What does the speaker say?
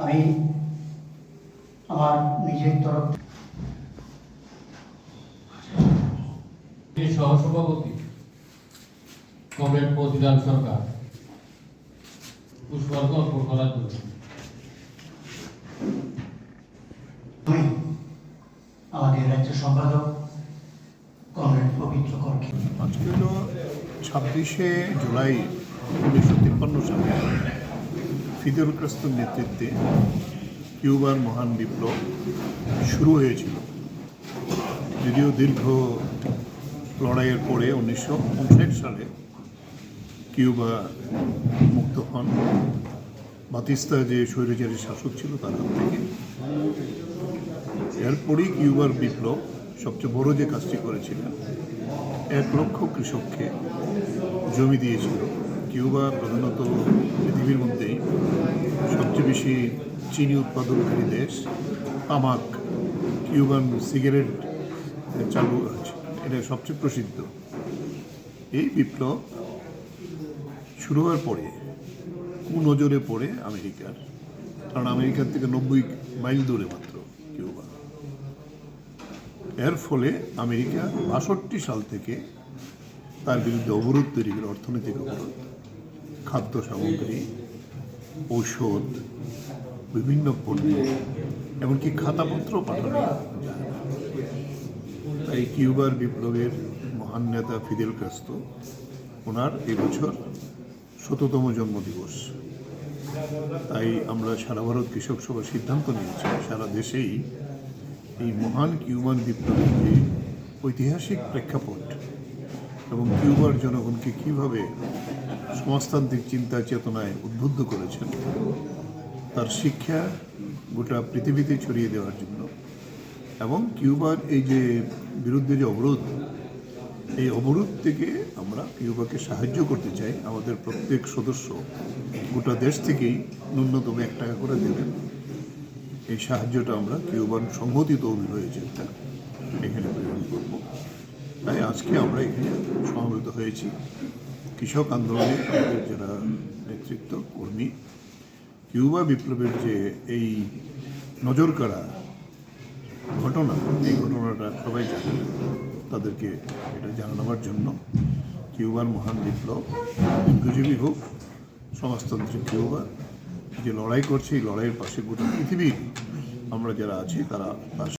আমি আমার নিজের তরফ সহসভাপতি কমরেড মতিলাল সরকার পুষ্পার্ঘ অর্পণ করার জন্য। আমি আমাদের রাজ্য সম্পাদক কমরেড পবিত্র করকে। আজকে হলো ছাব্বিশে জুলাই উনিশশো তিপ্পান্ন সালে। ফিদেল ক্রাস্তর নেতৃত্বে কিউবার মহান বিপ্লব শুরু হয়েছিল। যদিও দীর্ঘ লড়াইয়ের পরে উনিশশো উনষাট সালে কিউবা মুক্ত হন। বাতিস্তা যে স্বৈরাচারী শাসক ছিল তার হাত থেকে। এরপরই কিউবার বিপ্লব সবচেয়ে বড় যে কাজটি করেছিলেন, এক লক্ষ কৃষককে জমি দিয়েছিল। কিউবা প্রধানত পৃথিবীর মধ্যেই সবচেয়ে বেশি চিনি উৎপাদনকারী দেশ, তামাক, কিউবান সিগারেট চালু আছে। এটা সবচেয়ে প্রসিদ্ধ। এই বিপ্লব শুরু হওয়ার পরে কুনজরে পড়ে আমেরিকার, কারণ আমেরিকার থেকে নব্বই মাইল দূরে মাত্র কিউবা। এর ফলে আমেরিকা বাষট্টি সাল থেকে তার বিরুদ্ধে অবরোধ তৈরি করে অর্থনৈতিক অবরোধ। খাদ্য সামগ্রী, ঔষধ, বিভিন্ন পণ্য, এমনকি খাতাপত্র পাঠানো তাই কিউবার বিপ্লবের মহান নেতা ফিদেল কাস্তো ওনার এবছর শততম জন্মদিবস। তাই আমরা সারা ভারত কৃষক সভা সিদ্ধান্ত নিয়েছি, সারা দেশেই এই মহান কিউবান বিপ্লবের যে ঐতিহাসিক প্রেক্ষাপট এবং কিউবার জনগণকে কীভাবে সমাজতান্ত্রিক চিন্তা চেতনায় উদ্বুদ্ধ করেছেন। তার শিক্ষা গোটা পৃথিবীতে ছড়িয়ে দেওয়ার জন্য। এবং কিউবার এই যে বিরুদ্ধে যে অবরোধ, এই অবরোধ থেকে আমরা কিউবাকে সাহায্য করতে চাই। আমাদের প্রত্যেক সদস্য গোটা দেশ থেকেই ন্যূনতম এক টাকা করে দেবেন। এই সাহায্যটা আমরা কিউবান সংহতি তহবিল হয়েছে এখানে প্রেরণ করব। তাই আজকে আমরা এখানে সমবেত হয়েছি। কৃষক আন্দোলনে আমাদের যারা নেতৃত্ব, কর্মী, কিউবা বিপ্লবের যে এই নজর কাড়া ঘটনা, এই ঘটনাটা সবাই জানে, তাদেরকে এটা জানানোর জন্য কিউবার মহান বিপ্লব দীর্ঘজীবী হোক সমাজতান্ত্রিক কিউবা, যে লড়াই করছে, এই লড়াইয়ের পাশে গোটা পৃথিবীর আমরা যারা আছি তার